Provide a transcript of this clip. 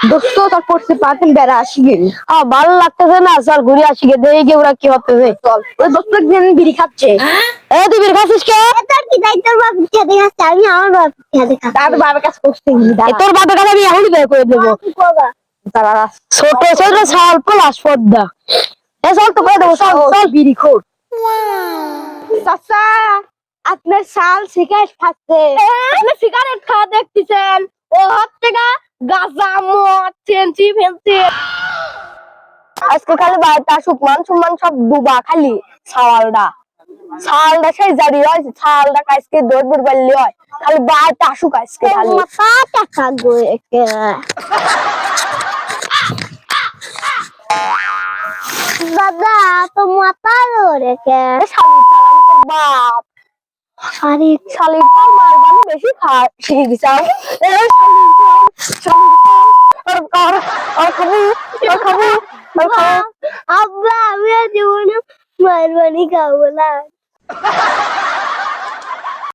দোস্ত তার পড়তে পারতেন বেড়া আসি গেল আহ ভালো লাগতেছে না চল ঘুরে আসি গে দেখি গে ওরা কি হতেছে চল। ওই দোস্ত একদিন বিড়ি খাচ্ছে। এ তুই বের খাচ্ছিস কে? তোর কি তাই তোর বাপ খেতে খাচ্ছে আমি আমার বাপ খেতে খাচ্ছি। তার বাবার কাছে করতে এ তোর কাছে আমি এখনই বের করে দেবো। তারা ছোট ছোট পলাশ পদ্মা। এ চল তো করে দেবো চল চল। বিড়ি খোর। চাচা আপনার শাল খাচ্ছে। আপনি সিগারেট খাওয়া দেখতেছেন? ও থেকে গাঁজা মদ চেঞ্চি ফেলছে আজকে খালি বাড়িতে আসুক মান সম্মান সব ডুবা খালি ছাওয়ালটা ছালটা সেই জারি হয় ছালটা আজকে দৌড় দৌড় পারলি হয়। খালি বাড়িতে আসুক আজকে খালি। টাকা গো একে। দাদা তো মাথা চালান বাপ। আরে শালির তোর মার বানি বেশি খা শিখে গেছে। ખાવું ખાવું અબ્બા અમે જોવાનું મારવાની ખાવું લાગ